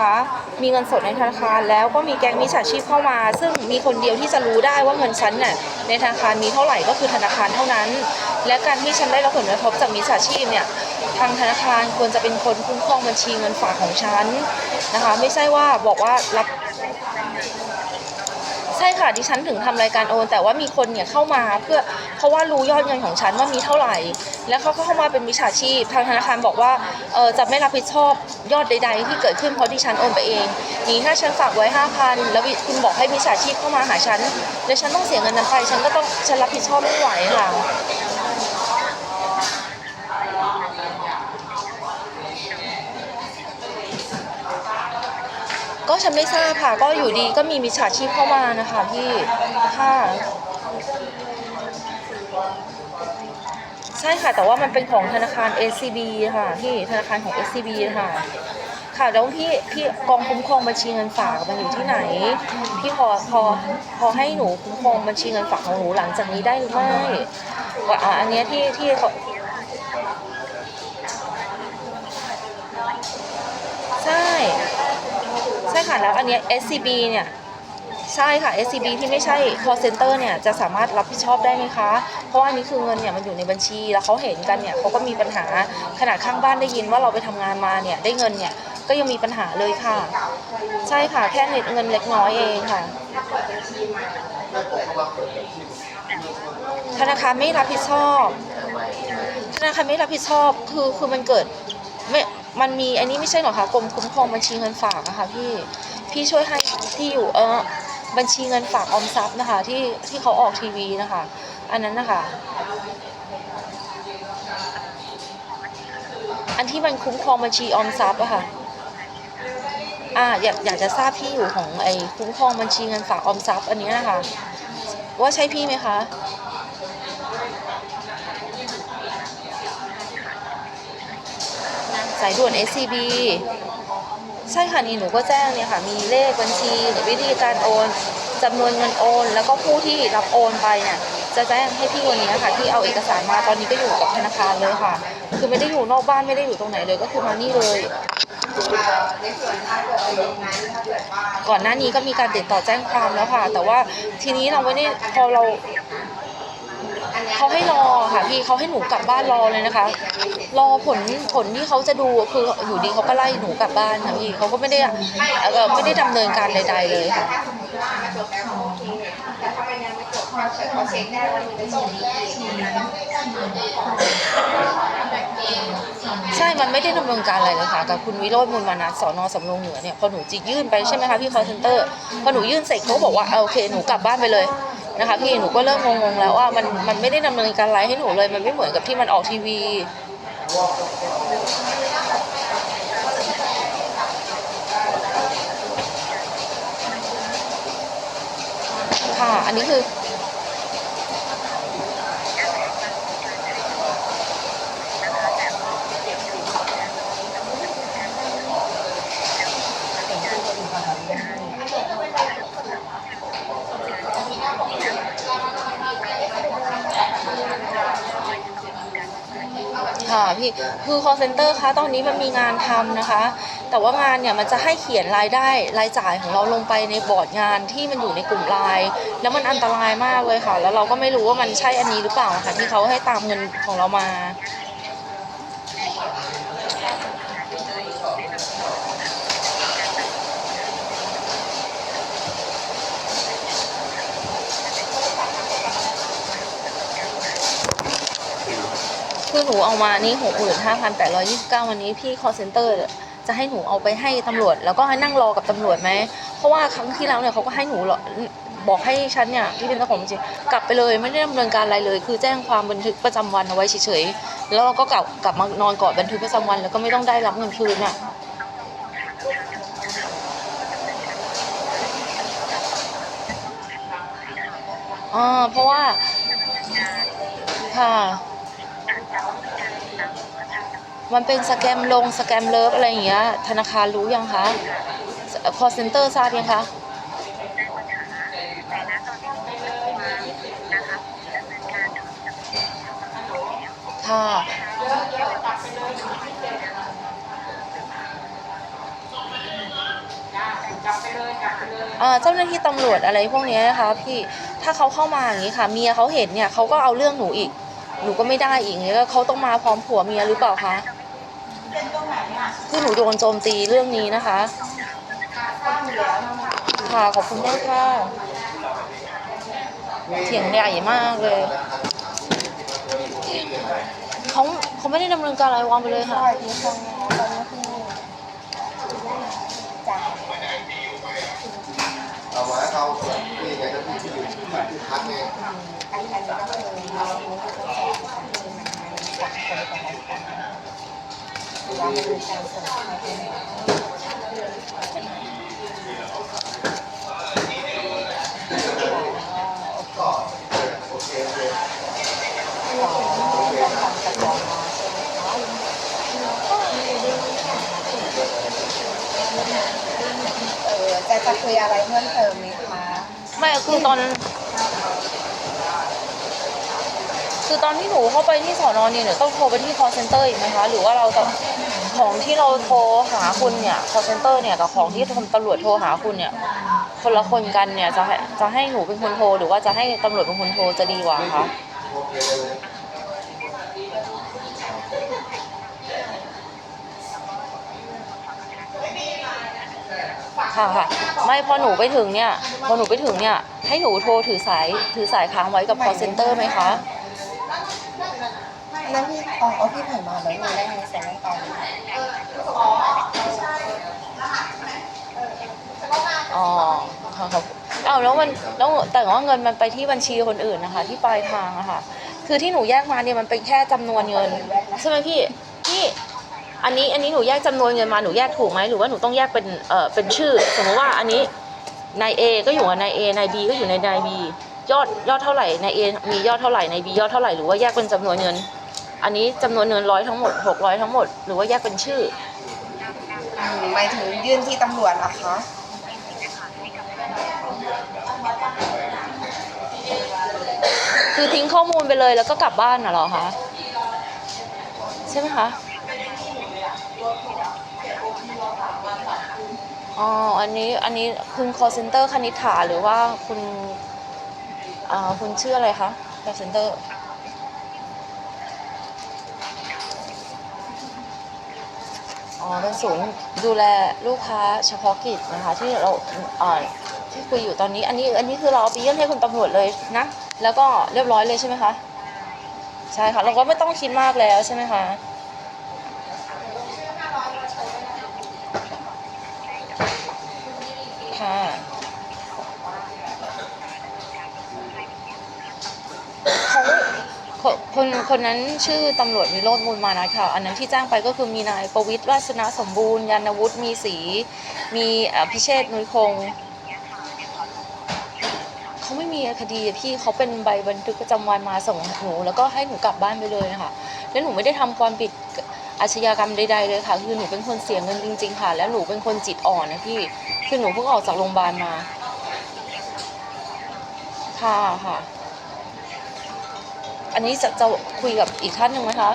นะคะ มีเงินสดในธนาคารแล้วก็มีแก๊งมิจฉาชีพเข้ามา ซึ่งมีคนเดียวที่จะรู้ได้ว่าเงินฉันน่ะในธนาคารมีเท่าไหร่ก็คือธนาคารเท่านั้น และการที่ฉันได้รับผลกระทบจากมิจฉาชีพเนี่ยทางธนาคารควรจะเป็นคนคุ้มครองบัญชีเงินฝากของฉันนะคะ ไม่ใช่ว่าบอกว่ารับ ใช่ค่ะดิฉันถึงทำรายการโอน แต่ว่ามีคนเนี่ยเข้ามาเพื่อเพราะว่ารู้ยอดเงินของฉันว่ามีเท่าไหร่ แล้วเขาก็เข้ามาเป็นมิจฉาชีพ ทางธนาคารบอกว่าเออจะไม่รับผิดชอบยอดใด ๆ ที่เกิดขึ้นเพราะดิฉันโอนไปเองนี้ถ้าฉันฝากไว้ห้าพันแล้วคุณบอกให้มิจฉาชีพเข้ามาหาฉันแล้วฉันต้องเสียเงินนั้นไป ฉันก็ต้องฉันรับผิดชอบไม่ไหวค่ะ ฉันไม่ทราบค่ะ ก็อยู่ดีก็มีมิจฉาชีพเข้ามานะคะพี่ค่ะใช่ค่ะ แต่ว่ามันเป็นของธนาคาร SCB ค่ะพี่ธนาคารของ SCB ค่ะ ค่ะแล้วพี่พี่กองคุ้มครองบัญชีเงินฝากมันอยู่ที่ไหน พี่พอพอพอให้หนูคุ้มครองบัญชีเงินฝากของหนูหลังจากนี้ได้หรือไม่ว่าอะอันนี้ที่ที่เขาใช่ ใช่ ค่ะ แล้วอันเนี้ย SCB เนี่ยใช่ค่ะ SCB ที่ไม่ใช่ call center เนี่ยจะสามารถรับผิดชอบได้ไหมคะ เพราะว่าอันนี้คือเงินเนี่ยมันอยู่ในบัญชีแล้วเขาเห็นกันเนี่ยเขาก็มีปัญหาขนาดข้างบ้านได้ยินว่าเราไปทำงานมาเนี่ยได้เงินเนี่ยก็ยังมีปัญหาเลยค่ะ ใช่ค่ะแค่เงินเล็กน้อยเองค่ะ ธนาคารไม่รับผิดชอบ ธนาคารไม่รับผิดชอบคือคือมันเกิดไม่ มันมีอันนี้ไม่ใช่เหรอคะกรมคุ้มครองบัญชีเงินฝากอะค่ะพี่พี่ช่วยให้ที่อยู่เออบัญชีเงินฝากออมทรัพย์นะคะ ที่ที่เขาออกทีวีนะคะ อันนั้นนะคะ อันที่มันคุ้มครองบัญชีออมทรัพย์อะค่ะอ่าอยากอยากจะทราบที่อยู่ของไอ้คุ้มครองบัญชีเงินฝากออมทรัพย์อันนี้นะคะ ว่าใช่พี่ไหมคะ สายด่วน SCB ใช่ค่ะนี่หนูก็แจ้งเนี่ยค่ะมีเลขบัญชีหรือวิธีการโอนจำนวนเงินโอน แล้วก็ผู้ที่รับโอนไปเนี่ยจะแจ้งให้พี่วันนี้ค่ะที่เอาเอกสารมาตอนนี้ก็อยู่กับธนาคารเลยค่ะ คือไม่ได้อยู่นอกบ้านไม่ได้อยู่ตรงไหนเลยก็คือมานี่เลย ก่อนหน้านี้ก็มีการติดต่อแจ้งความแล้วค่ะ แต่ว่าทีนี้เราไม่ได้พอเราเขาให้รอค่ะพี่เขาให้หนูกลับบ้านรอเลยนะคะ รอผลผลที่เขาจะดูคืออยู่ดีเขาก็ไล่หนูกลับบ้านค่ะพี่เขาก็ไม่ได้เออไม่ได้ดำเนินการใดๆเลยค่ะใช่ มันไม่ได้ดำเนินการอะไรเลยค่ะกับคุณวิโรจน์มูลมานะสอนอสำโรงเหนือเนี่ยพอหนูจิกยื่นไปใช่ไหมคะพี่คอเซนเตอร์พอหนูยื่นเสร็จเขาบอกว่าเอาโอเคหนูกลับบ้านไปเลยนะคะพี่หนูก็เริ่มงงๆแล้วว่ามันมันไม่ได้ดำเนินการอะไรให้หนูเลยมันไม่เหมือนกับที่มันออกทีวี ค่ะ อันนี้คือ ค่ะพี่คือ call center คะตอนนี้มันมีงานทำนะคะ แต่ว่างานเนี่ยมันจะให้เขียนรายได้รายจ่ายของเราลงไปในบอร์ดงานที่มันอยู่ในกลุ่มไลน์แล้วมันอันตรายมากเลยค่ะ แล้วเราก็ไม่รู้ว่ามันใช่อันนี้หรือเปล่าค่ะที่เขาให้ตามเงินของเรามา คือหนูเอามานี่หกหมื่นห้าพันแปดร้อยี่สิบเก้าวันนี้พี่ call center จะให้หนูเอาไปให้ตำรวจ แล้วก็ให้นั่งรอกับตำรวจไหม เพราะว่าครั้งที่แล้วเนี่ยเขาก็ให้หนูบอกให้ฉันเนี่ยที่เป็นเจ้าของบัญชีกลับไปเลยไม่ได้ดำเนินการอะไรเลย คือแจ้งความบันทึกประจำวันเอาไว้เฉยๆแล้วเราก็กลับกลับมานอนกอดบันทึกประจำวัน แล้วก็ไม่ต้องได้รับเงินคืนอะอ่าเพราะว่าค่ะ มันเป็นสแกมลงสแกมเลิฟอะไรอย่างเงี้ย ธนาคารรู้ยังคะ call center ทราบยังคะค่ะอ่าเจ้าหน้าที่ตำรวจอะไรพวกเนี้ยนะคะพี่ถ้าเขาเข้ามาอย่างนี้ค่ะ เมียเขาเห็นเนี่ยเขาก็เอาเรื่องหนูอีก หนูก็ไม่ได้อีกเนี่ยก็เขาต้องมาพร้อมผัวเมียหรือเปล่าคะ คือหนูโดนโจมตีเรื่องนี้นะคะค่ะขอบคุณมากค่ะเถียงใหญ่มากเลยเขาเขาไม่ได้ดำเนินการอะไรวางไปเลยค่ะเอาไว้เขานี่ไงก็ที่ที่อยู่ที่พักไงอันอันนี้ก็คือเรา ไม่ได้แจกค่ะคือมันมันสังมือการส่งไปไหนก็โอเคขอต้องทำกระบอกมาใช่ไหมคะเออจะจะคุยอะไรเพิ่มเติมไหมคะ ไม่คือตอน คือตอนที่หนูเข้าไปที่สอนอเนี่ยเดี๋ยต้องโทรไปที่ call center อีกไหมคะ หรือว่าเราจะของที่เราโทรหาคุณเนี่ย call center เนี่ยกับของที่ตำรวจโทรหาคุณเนี่ย คนละคนกันเนี่ยจะให้จะให้หนูเป็นคนโทรหรือว่าจะให้ตำรวจเป็นคนโทรจะดีกว่าคะโอเคเลยค่ะค่ะไม่พอหนูไปถึงเนี่ยพอหนูไปถึงเนี่ยให้หนูโทรถือสายถือสายค้างไว้กับ call center ไหมคะ นั่นพี่ตอ๋ออ๋อพี่ผ่านมาแล้วมีได้ไงเสียงตอนนี้อ๋อค่ะครับเอาแล้วมันแล้วแต่ว่าเงินมันไปที่บัญชีคนอื่นนะคะ ที่ปลายทางอะค่ะ คือที่หนูแยกมาเนี่ยมันเป็นแค่จำนวนเงินใช่ไหมพี่พี่อันนี้อันนี้หนูแยกจำนวนเงินมาหนูแยกถูกไหมหรือว่าหนูต้องแยกเป็นเอ่อเป็นชื่อ สมมติว่าอันนี้นาย A ก็อยู่กับนาย A นาย B ก็อยู่ในนาย B ยอดยอดเท่าไหร่นาย A มียอดเท่าไหร่นาย B ยอดเท่าไหร่หรือว่าแยกเป็นจำนวนเงิน อันนี้จำนวนเงินร้อยทั้งหมดหกร้อยทั้งหมด หรือว่าแยกเป็นชื่อ อืมหมายถึงยื่นที่ตำรวจเหรอคะ คือทิ้งข้อมูลไปเลยแล้วก็กลับบ้านน่ะเหรอคะ ใช่ไหมคะอ๋ออันนี้อันนี้คุณ call center คณิษฐาหรือว่าคุณอ่าคุณชื่ออะไรคะ call center อ๋อเป็นศูนย์ดูแลลูกค้าเฉพาะกิจนะคะ ที่เราอ่าที่คุยอยู่ตอนนี้ อันนี้อันนี้คือเราเอาไปยื่นให้คุณตำรวจเลยนะแล้วก็เรียบร้อยเลยใช่ไหมคะใช่ค่ะเราก็ไม่ต้องคิดมากแล้วใช่ไหมคะค่ะเขา คนคนนั้นชื่อตำรวจวิโรจน์มูลมานะค่ะ อันนั้นที่จ้างไปก็คือมีนายประวิตรวาสนาสมบูรณ์ยานวุฒิมีศรีมีพิเชษฐ์นุ้ยคงเขาไม่มีคดีพี่เขาเป็นใบบันทึกประจำวันมาส่งหนูแล้วก็ให้หนูกลับบ้านไปเลยนะคะแล้วหนูไม่ได้ทำความผิดอาชญากรรมใดๆเลยค่ะ คือหนูเป็นคนเสียเงินจริง ๆ ค่ะ แล้วหนูเป็นคนจิตอ่อนนะพี่คือหนูเพิ่งออกจากโรงพยาบาลมา ค่ะค่ะ อันนี้จะจะคุยกับอีกท่านหนึ่งไหมคะ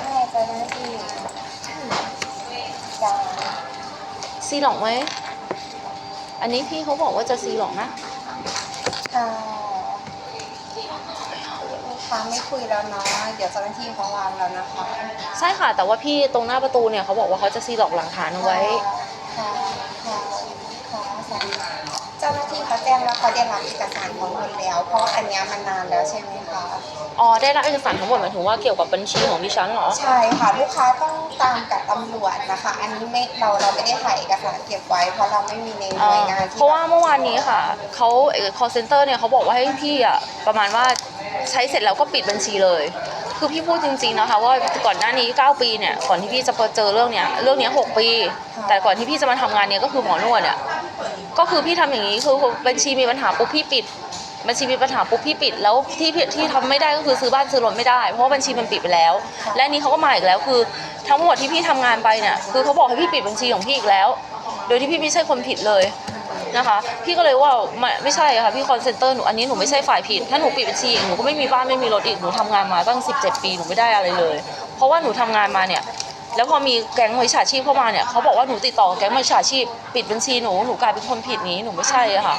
ใช่เจ้าหน้าที่จะซีหลอกไหม อันนี้พี่เขาบอกว่าจะซีหลอกนะ ค่ะลูกค้าไม่คุยแล้วเนาะเดี๋ยวเจ้าหน้าที่เขาวางแล้วนะคะ ใช่ค่ะ แต่ว่าพี่ตรงหน้าประตูเนี่ยเขาบอกว่าเขาจะซีหลอกหลักฐานเอาไว้ ค่ะค่ะ งว่าเขาได้รับเอกสารทั้งหมดแล้ว เพราะอันเนี้ยมันนานแล้วใช่ไหมคะ อ๋อได้รับเอกสารทั้งหมดหมายถึงว่าเกี่ยวกับบัญชีของดิฉันเหรอ ใช่ค่ะลูกค้าต้องตามกับตำรวจนะคะ อันนี้ไม่เราเราไม่ได้ถ่ายเอกสารเก็บไว้ เพราะเราไม่มีในหน่วยงานที่เพราะว่าเมื่อวานนี้ค่ะเขาเอ่อ call center เนี่ยเขาบอกว่าให้พี่อะประมาณว่าใช้เสร็จแล้วก็ปิดบัญชีเลย คือพี่พูดจริงๆนะคะว่าก่อนหน้านี้ 9 ปีเนี่ยก่อนที่พี่จะเจอเรื่องเนี้ยเรื่องเนี้ย6ปี แต่ก่อนที่พี่จะมาทำงานเนี้ยก็คือหมอนวดเนี่ย ก็คือพี่ทำอย่างนี้คือบัญชีมีปัญหาปุ๊บพี่ปิด บัญชีมีปัญหาปุ๊บพี่ปิด แล้วที่พี่ที่ทำไม่ได้ก็คือซื้อบ้านซื้อรถไม่ได้ เพราะบัญชีมันปิดไปแล้ว และนี้เขาก็มาอีกแล้วคือ ทั้งหมดที่พี่ทำงานไปเนี่ยคือเขาบอกให้พี่ปิดบัญชีของพี่อีกแล้ว โดยที่พี่ไม่ใช่คนผิดเลยนะคะพี่ก็เลยว่าไม่ไม่ใช่ค่ะพี่คอนเซนเตอร์หนูอันนี้หนูไม่ใช่ฝ่ายผิด ถ้าหนูปิดบัญชีหนูก็ไม่มีบ้านไม่มีรถอีกหนูทำงานมาตั้ง 17 ปีหนูไม่ได้อะไรเลย เพราะว่าหนูทำงานมาเนี่ย แล้วพอมีแก๊งมิจฉาชีพเข้ามาเนี่ยเขาบอกว่าหนูติดต่อแก๊งมิจฉาชีพปิดบัญชีหนูหนูกลายเป็นคนผิดนี้หนูไม่ใช่อะค่ะ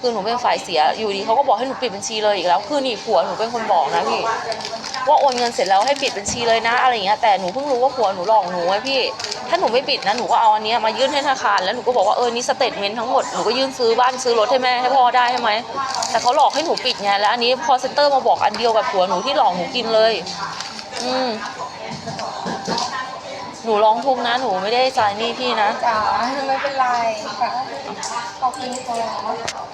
คือหนูเป็นฝ่ายเสียอยู่ดีเขาก็บอกให้หนูปิดบัญชีเลยอีกแล้วคือนี่ผัวหนูเป็นคนบอกนะพี่ว่าโอนเงินเสร็จแล้วให้ปิดบัญชีเลยนะอะไรอย่างเงี้ยแต่หนูเพิ่งรู้ว่าผัวหนูหลอกหนูไว้พี่ ถ้าหนูไม่ปิดนะหนูก็เอาอันเนี้ยมายื่นให้ธนาคารแล้วหนูก็บอกว่าเออนี่สเตทเมนต์ทั้งหมดหนูก็ยื่นซื้อบ้านซื้อรถให้แม่ให้พ่อได้ใช่ไหมแต่เขาหลอกให้หนูปิดไงแล้วอันนี้พอเซ็นเตอร์มาบอกอันเดียวกับผัวหนูที่หลอกหนูกินเลย อืม หนูร้องทุกข์นะ หนูไม่ได้จ่ายหนี้พี่นะ จ๋าไม่เป็นไรค่ะขอบคุณค่ะ